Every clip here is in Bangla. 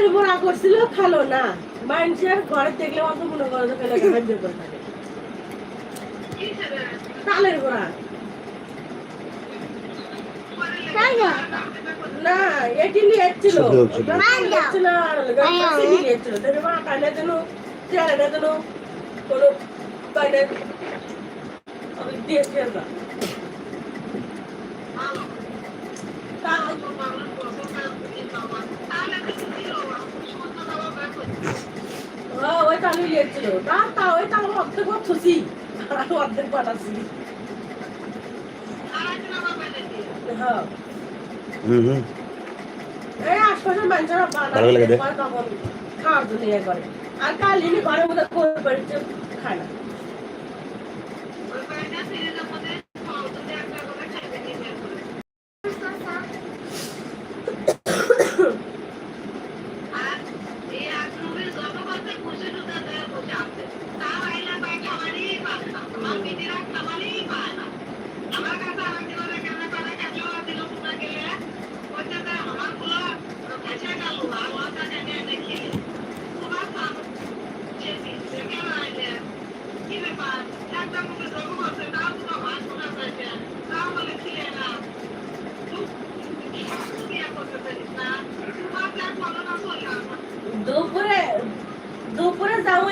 তালের বড়া করছিল খালো না। মানুষের ঘরে দেখলে অত মনে করে যে ফেলে সাহায্য করে। থাকে তালের বড়া না? এটি নিয়ে এসেছিল। নিয়ে মা কানে কোনো তা- ওই তালু নিয়েছিল তা তা ওই তালু অর্ধেক থুসি আর অর্ধেক পাঠাচ্ছি। হ্যাঁ। হুম হুম। এই আশপাশের মানুষেরা বানায় তখন খাওয়ার জন্য ইয়ে করে। আর কালিনি ঘরের মধ্যে খায় না।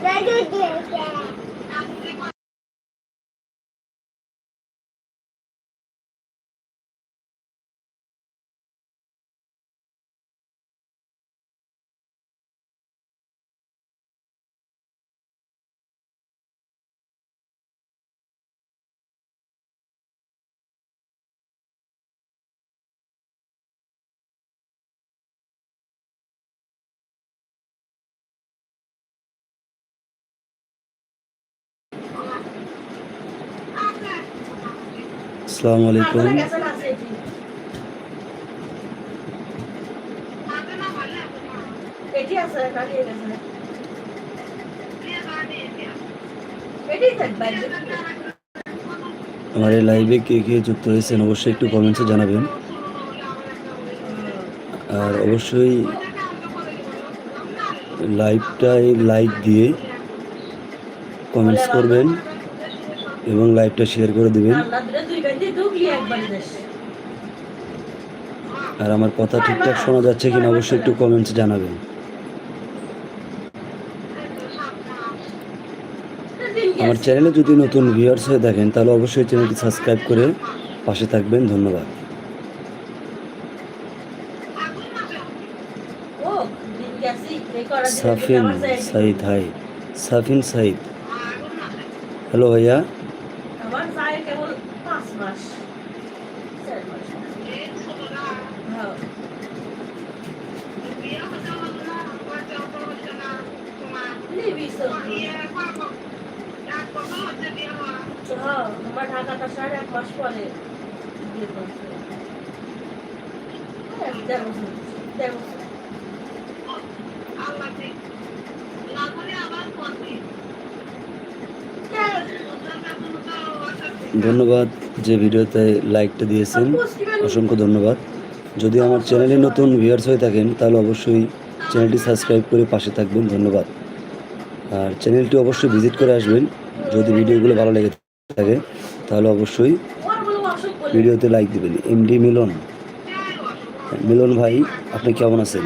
Thank you. এটি থাকবে আমার এই লাইভে কে কে যুক্ত হয়েছেন অবশ্যই একটু কমেন্টসে জানাবেন। আর অবশ্যই লাইভটায় লাইক দিয়ে কমেন্টস করবেন। এবং লাইভটা শেয়ার করে দিবেন। আর আমার কথা ঠিকঠাক শোনা যাচ্ছে কিনা অবশ্যই একটু কমেন্টস জানাবেন। আমার চ্যানেলে যদি নতুন ভিউয়ার্স হয়ে থাকেন তাহলে অবশ্যই চ্যানেলটি সাবস্ক্রাইব করে পাশে থাকবেন। ধন্যবাদ। সাফিন সাইদ হাই। সাফিন সাইদ। হ্যালো ভাইয়া আমার যায় কেবল পাঁচ মাস চার মাস হ্যাঁ নিবি তো হ্যাঁ সাড়ে এক মাস পরে বিয়ে করছে। হ্যাঁ, দেড় বছর দেড় বছর। ধন্যবাদ যে ভিডিওতে লাইকটা দিয়েছেন। অসংখ্য ধন্যবাদ। যদি আমার চ্যানেলে নতুন ভিউয়ার্স হয়ে থাকেন তাহলে অবশ্যই চ্যানেলটি সাবস্ক্রাইব করে পাশে থাকবেন। ধন্যবাদ। আর চ্যানেলটি অবশ্যই ভিজিট করে আসবেন। যদি ভিডিওগুলো ভালো লেগে থাকে তাহলে অবশ্যই ভিডিওতে লাইক দেবেন। এমডি মিলন। মিলন ভাই আপনি কেমন আছেন?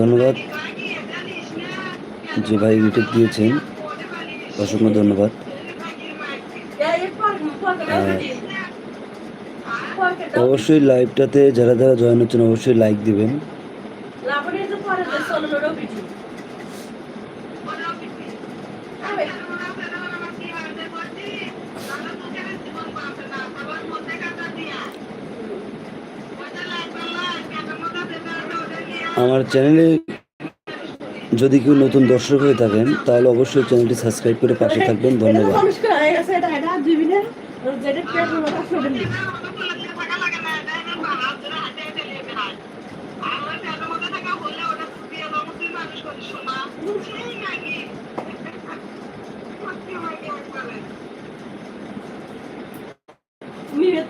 ধন্যবাদ যে ভাই ইউটিউব দিয়েছেন, অসংখ্য ধন্যবাদ। অবশ্যই লাইভটাতে যারা যারা জয়েন হচ্ছেন, অবশ্যই লাইক দিবেন আমার চ্যানেলে যদি কেউ নতুন দর্শক হয়ে থাকেন তাহলে অবশ্যই চ্যানেলটি সাবস্ক্রাইব করে পাশে থাকবেন। ধন্যবাদ।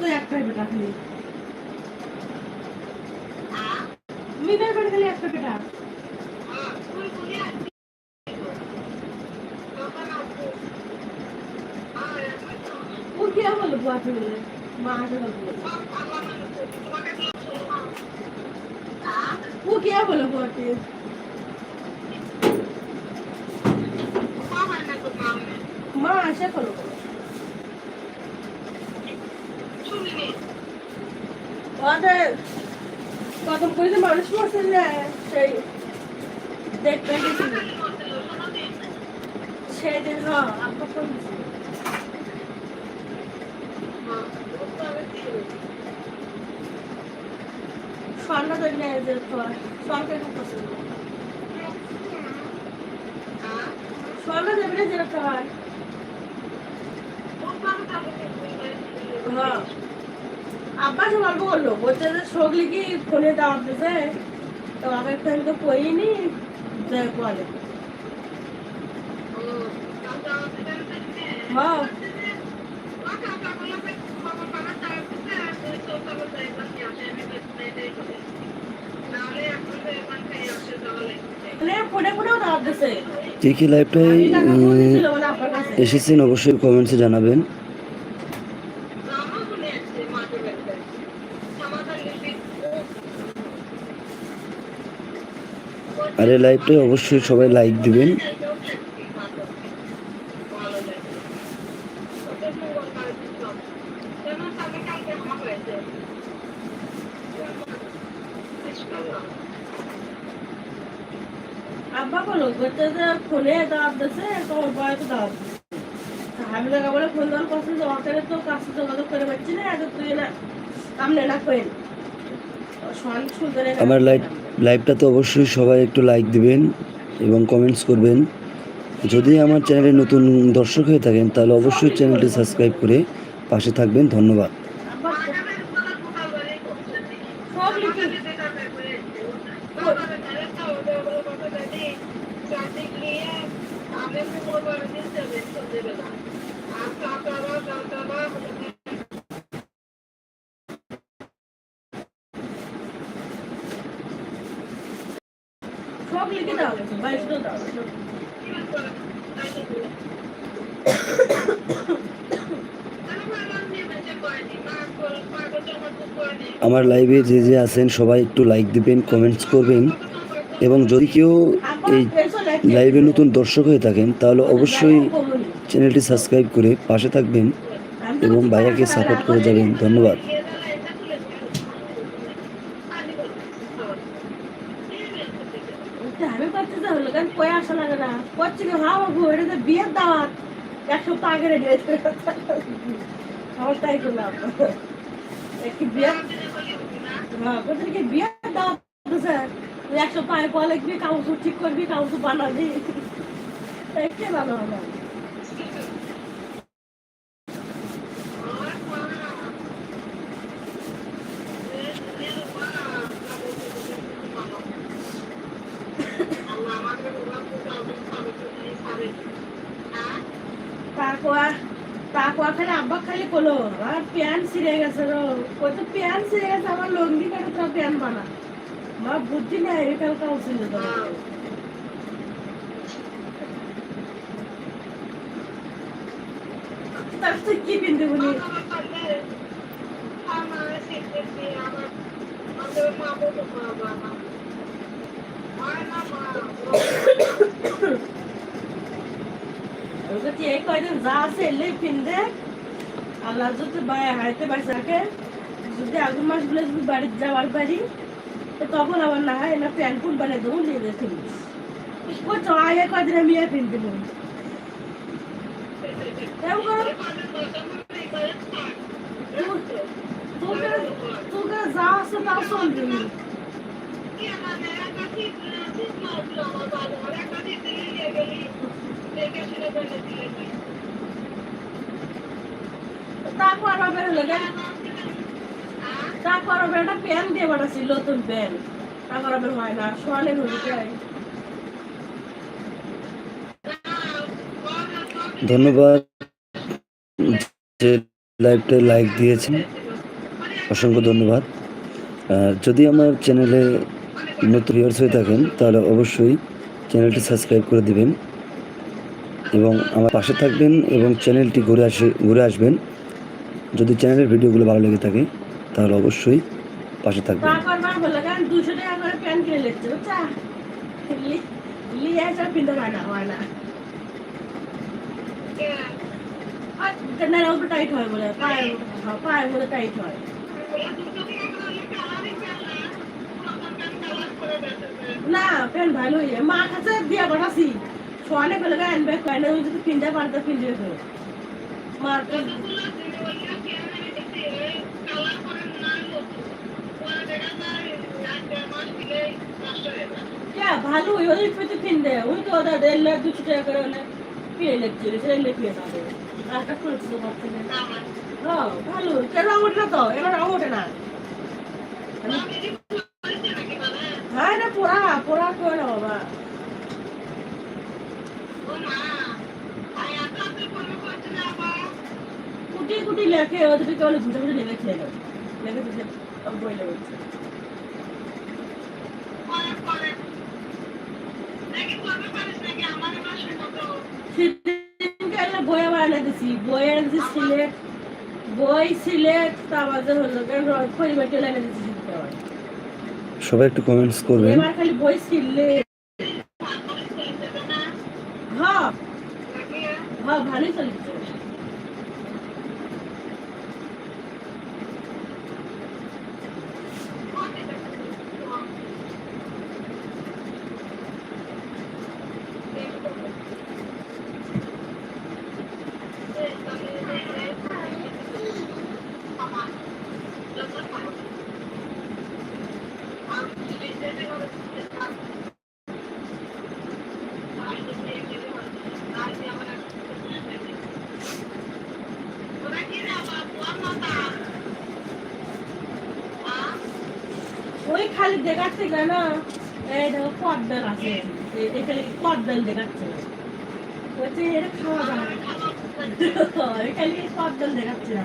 তো একটাই বেটা খালি মিমের বেটা খালি একটা বেটা ওদের কত করে মানুষ মরছে যে সেই দেখতে গেছিল সেদিন হ্যাঁ স্বর্ণ তোমার স্বর্ণকে খুব পছন্দ যেরকম হয়। গল্প করল। বলছে যে, সগলি কি ফোনে দাওয়াত দিছে? তো আমি ফোন তো করিনি বলে। হ্যাঁ মানে ফোনে ফোনেও দাওয়াত দিছে কে কি কাছে। এসেছেন অবশ্যই কমেন্টসে জানাবেন। আর এই লাইভটায় অবশ্যই সবাই লাইক দিবেন। আব্বা বলো ফোনে দাওয়াত তোমার বয়সে দাওয়াত দিছে আমি দেখা বলে ফোন দাওয়ার ওখানে তো কাছে যোগাযোগ করে পাচ্ছি না এত তুই না সামনে না করেন আমার লাইভ লাইভটাতে অবশ্যই সবাই একটু লাইক দিবেন এবং কমেন্টস করবেন। যদি আমার চ্যানেলে নতুন দর্শক হয়ে থাকেন তাহলে অবশ্যই চ্যানেলটি সাবস্ক্রাইব করে পাশে থাকবেন ধন্যবাদ। আব্বা সব লিখে সব লিখে দাও বাইশ দাও। আমার লাইভে যে যে আছেন, সবাই একটু লাইক দিবেন কমেন্টস করবেন। এবং যদি কেউ এই লাইভে নতুন দর্শক হয়ে থাকেন, তাহলে অবশ্যই চ্যানেলটি সাবস্ক্রাইব করে পাশে থাকবেন এবং ভাইয়াকে সাপোর্ট করে যাবেন। ধন্যবাদ। কি? হ্যাঁ বিয়ের দাওয়াত। রেডি হয়েছে। বিয়ের হ্যাঁ বলছে কি বিয়ের দাওয়াত দিছে এক সপ্তাহ আগে কলে কি ঠিক করবি কাউন্সু বানাবি। কে ভালো হবে তারপর তারপর খালি আব্বা খালি কলো আর প্যান্ট ছিঁড়ে গেছে রো কই তো প্যান্ট ছিঁড়ে গেছে আমার লঙ্গি কাটে তো প্যান্ট বানা মা বুদ্ধি নেই এখানে কাউ ছিল তো তার তুই কি পিনতে বলি আমি বলছি, এই কয়দিন যা আছে এলেই পিনদে আল্লাহ যদি হাইতে বাঁচে রাখে যদি আগুন মাসগুলো যদি বাড়িতে যাওয়ার পারি তখন আবার না হয় না প্যান্ট পুন বানিয়ে দেবো, নিয়ে কিনিস বলছো আগে কয়দিন আমি নেব তোকে তোকে যা আছে তা চলবে। তারপর আবার তারপর আবার একটা প্যান দিয়ে বানাচ্ছি, নতুন প্যান তারপর আবার হয় না, সোয়ালের হয়ে ধন্যবাদ যে লাইভটা লাইক দিয়েছেন। অসংখ্য ধন্যবাদ। যদি আমার চ্যানেলে নতুন ভিউয়ার্স হয়ে থাকেন, তাহলে অবশ্যই চ্যানেলটি সাবস্ক্রাইব করে দিবেন। এবং আমার পাশে থাকবেন এবং চ্যানেলটি ঘুরে আসে, ঘুরে আসবেন। যদি চ্যানেলের ভিডিওগুলো ভালো লেগে থাকে, তাহলে অবশ্যই পাশে পিনতে হয় না, প্যান ভালো মা কাছে দিয়ে পাঠাছি বলে কেন আনবে কেন যদি পিনতে পারতে পিনতে মার ভালো, ওই পেতে কিন দেয়। ওই তো ওদের দেড় লাখ, দুশো টাকা করে মানে পেয়ে লেগছিল সেটাই লেপিয়ে পাবে আর কাজ করেছিল হ্যাঁ ভালো। কেন আমার না তো? এবার আমার না। হ্যাঁ না পোড়া পোড়া করে না বাবা। কুটি কুটি লেখে ওদেরকে কেবল ঘুটে ঘুটে লেখে লেখে লেখে বই লেগেছে বই আবার এনে দিছি বই এনে দিছি সিলেট। বই সিলেট তারপরে হলো এনে দিছি সবাই একটু কমেন্টস করবেন। এবার খালি বই সিললে হ্যাঁ হ্যাঁ ভালোই চলছে। ওই খালি দেখাচ্ছে কেন এই দেখো কদ্দল আছে। এখানে কদ্দল দেখাচ্ছে? বলছে এটা খাওয়া যাবে না। এখানে কদ্দল দেখাচ্ছে না।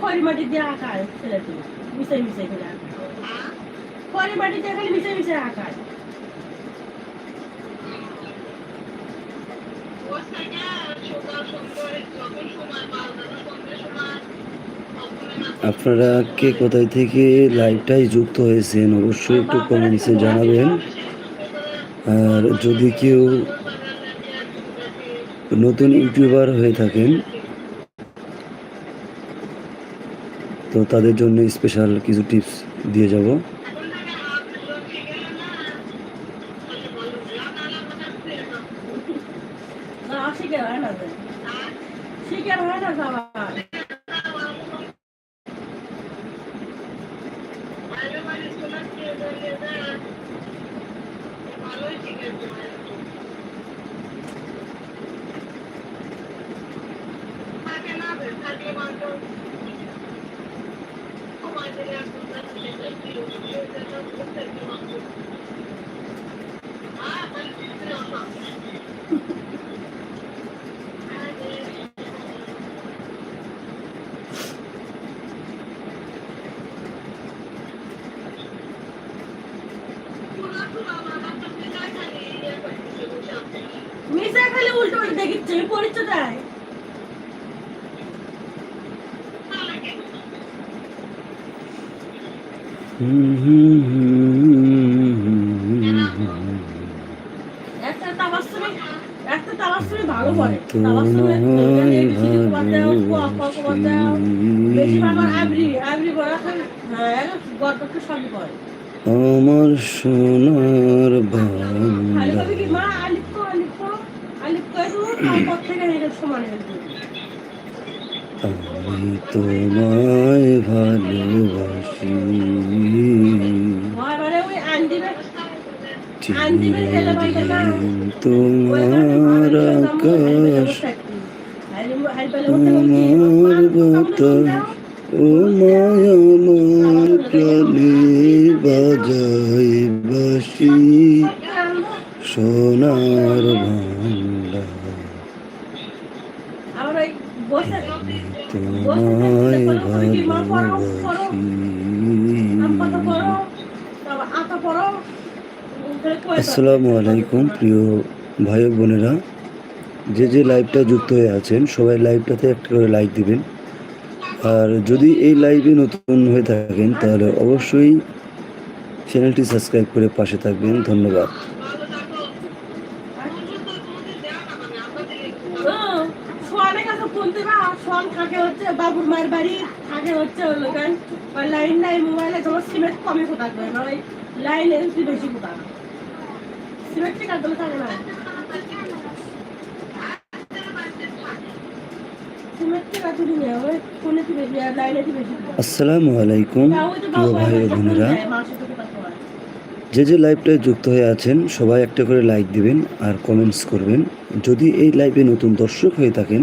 খড়ি মাটি দিয়ে আঁকায় ছেলেটি মিশাই মিশাই করে। খড়ি মাটি দিয়ে খালি মিশাই মিশাই আঁকায় আপনারা কে কোথায় থেকে লাইভটাই যুক্ত হয়েছেন অবশ্যই একটু কমেন্টসে জানাবেন। আর যদি কেউ নতুন ইউটিউবার হয়ে থাকেন তো তাদের জন্য স্পেশাল কিছু টিপস দিয়ে যাব না শিখে হয় না তো। শিখে হয় না সবাই মিশা খালি উল্টো উল্টো দেখিচ্ছে পরিচয় দেয় একটা তাবাসসুমি একটা তাবাসসুমি ভালো পড়ে তাবাসসুমি আমার আবরি আবরি পড়া হ্যাঁ গল্পটা সবই পড়ে আমার সোনার খালি বাংলা কবি কি মা আলিফ কো আলিফ কো আলিফ কো তো তারপর থেকে এটা সমান হয়ে যাবে আমি তোমায় ভালোবাসি। তোমার আকাশ। আমার বাতাস ও মায় আমার প্রাণে বাজাই বাসি। সোনার বাংলা আবার ওই বসে তোমায় আম কত পড়ো ভালোবাসি তারপর আতা পড়ো আসসালামু আলাইকুম, প্রিয় ভাই বোনেরা। যে যে লাইভটা যুক্ত হয়ে আছেন, সবাই লাইভটাতে একটা করে লাইক দিবেন। আর যদি এই লাইভে নতুন হয়ে থাকেন, তাহলে অবশ্যই চ্যানেলটি সাবস্ক্রাইব করে পাশে থাকবেন। ধন্যবাদ সোয়ানের কাছে ফোন দিবা সোয়ান থাকে হচ্ছে বাবুর মায়ের বাড়ি থাকে হচ্ছে লোকেন ওই লাইন নাই মোবাইলে তোমার সিমেন্ট কমে কোথা করে? না ওই লাইন এলসি বেশি কোথা সিমেন্ট ঠিক থাকে না। আসসালামু আলাইকুম প্রিয় ভাই ও বোনেরা। মাসে তো কোথা করে যে যে লাইভটায় যুক্ত হয়ে আছেন সবাই একটা করে লাইক দিবেন আর কমেন্টস করবেন। যদি এই লাইভে নতুন দর্শক হয়ে থাকেন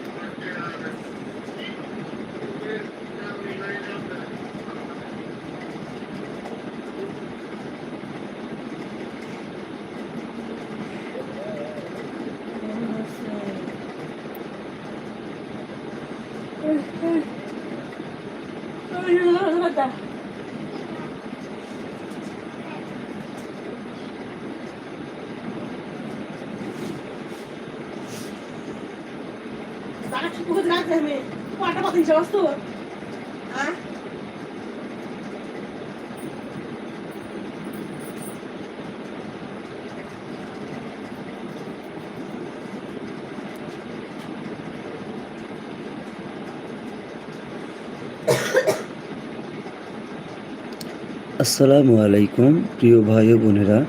আসসালামু আলাইকুম, প্রিয় ভাই ও বোনেরা।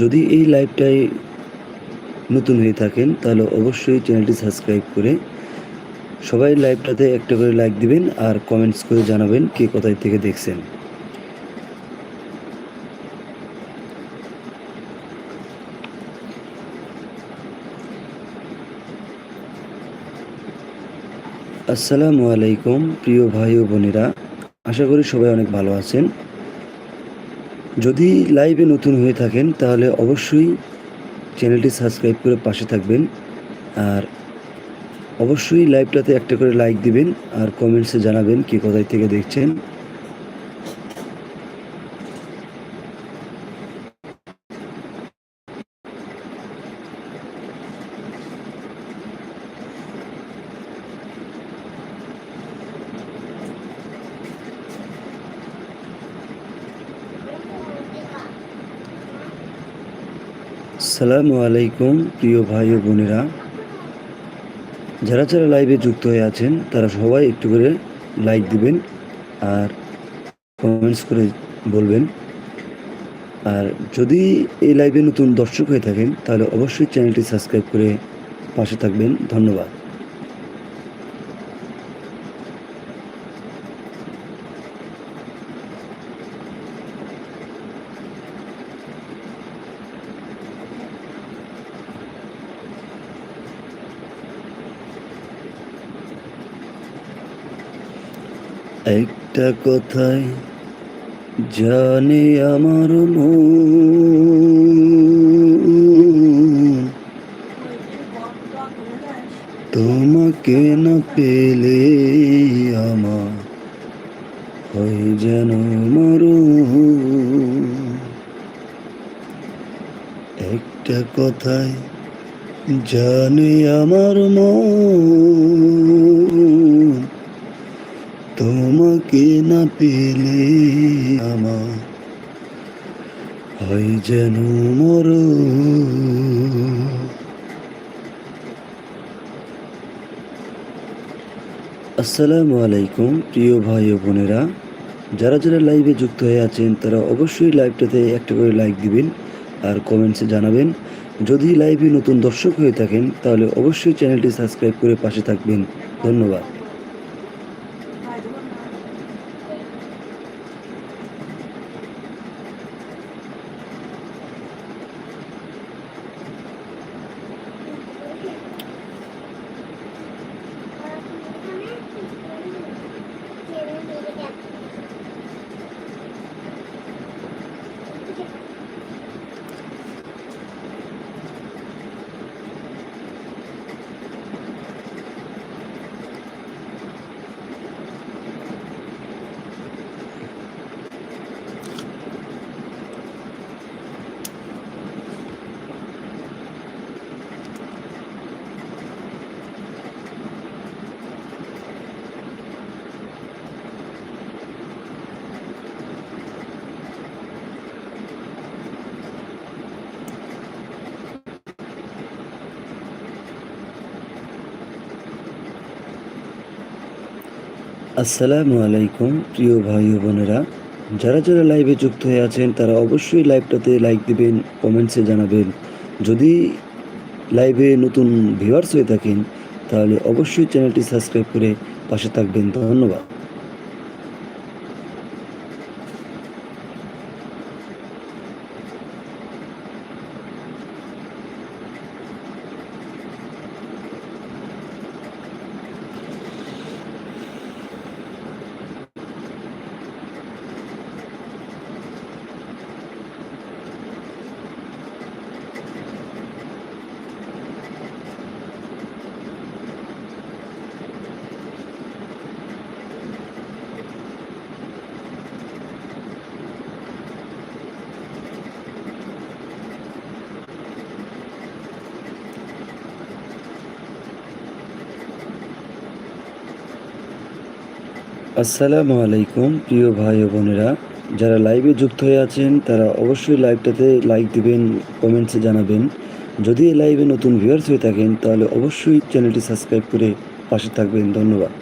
যদি এই লাইভটায় নতুন হয়ে থাকেন, তাহলে অবশ্যই চ্যানেলটি সাবস্ক্রাইব করে সবাই লাইভটাতে একটা করে লাইক দিবেন আর কমেন্টস করে জানাবেন কে কোথায় থেকে দেখছেন। আসসালামু আলাইকুম, প্রিয় ভাই ও বোনেরা। আশা করি সবাই অনেক ভালো আছেন। যদি লাইভে নতুন হয়ে থাকেন, তাহলে অবশ্যই চ্যানেলটি সাবস্ক্রাইব করে পাশে থাকবেন। আর অবশ্যই লাইভটাতে একটা করে লাইক দিবেন, আর কমেন্টসে জানাবেন কে কোথায় থেকে দেখছেন। সালামু আলাইকুম, প্রিয় ভাই ও বোনেরা। যারা যারা লাইভে যুক্ত হয়ে আছেন, তারা সবাই একটু করে লাইক দিবেন আর কমেন্টস করে বলবেন। আর যদি এই লাইভে নতুন দর্শক হয়ে থাকেন, তাহলে অবশ্যই চ্যানেলটি সাবস্ক্রাইব করে পাশে থাকবেন। ধন্যবাদ। একটা কথাই জানে আমার তোমাকে না পেলে আমার হয় যেন মরণ। একটা কথাই জানে আমার মন। তোমাকে না পেলে আমার হয় যেন মরণ। আসসালামু আলাইকুম, প্রিয় ভাই ও বোনেরা। যারা যারা লাইভে যুক্ত হয়ে আছেন, তারা অবশ্যই লাইভটাতে একটা করে লাইক দিবেন আর কমেন্টসে জানাবেন। যদি লাইভে নতুন দর্শক হয়ে থাকেন, তাহলে অবশ্যই চ্যানেলটি সাবস্ক্রাইব করে পাশে থাকবেন। ধন্যবাদ। আসসালামু আলাইকুম, প্রিয় ভাই বোনেরা। যারা যারা লাইভে যুক্ত হয়ে আছেন, তারা অবশ্যই লাইভটাতে লাইক দিবেন কমেন্টসে জানাবেন। যদি লাইভে নতুন ভিউয়ার্স হয়ে থাকেন, তাহলে অবশ্যই চ্যানেলটি সাবস্ক্রাইব করে পাশে থাকবেন। ধন্যবাদ। আসসালামু আলাইকুম, প্রিয় ভাই ও বোনেরা। যারা লাইভে যুক্ত হয়ে আছেন, তারা অবশ্যই লাইভটাতে লাইক দিবেন কমেন্টসে জানাবেন। যদি এই লাইভে নতুন ভিউয়ার্স হয়ে থাকেন, তাহলে অবশ্যই চ্যানেলটি সাবস্ক্রাইব করে পাশে থাকবেন। ধন্যবাদ।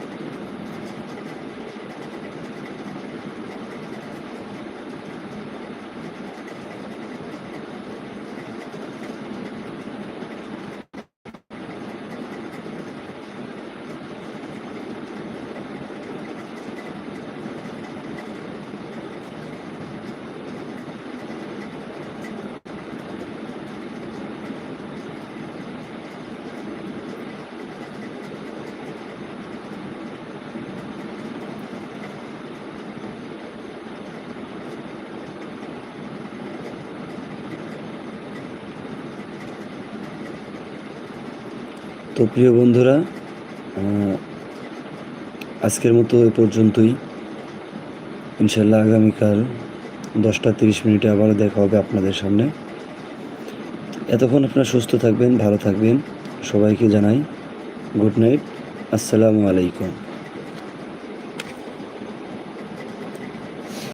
তো প্রিয় বন্ধুরা আজকের মতো এ পর্যন্তই। ইনশাল্লাহ আগামীকাল দশটা তিরিশ মিনিটে আবার দেখা হবে আপনাদের সামনে। এতক্ষণ আপনারা সুস্থ থাকবেন, ভালো থাকবেন। সবাইকে জানাই গুড নাইট। আসসালামু আলাইকুম।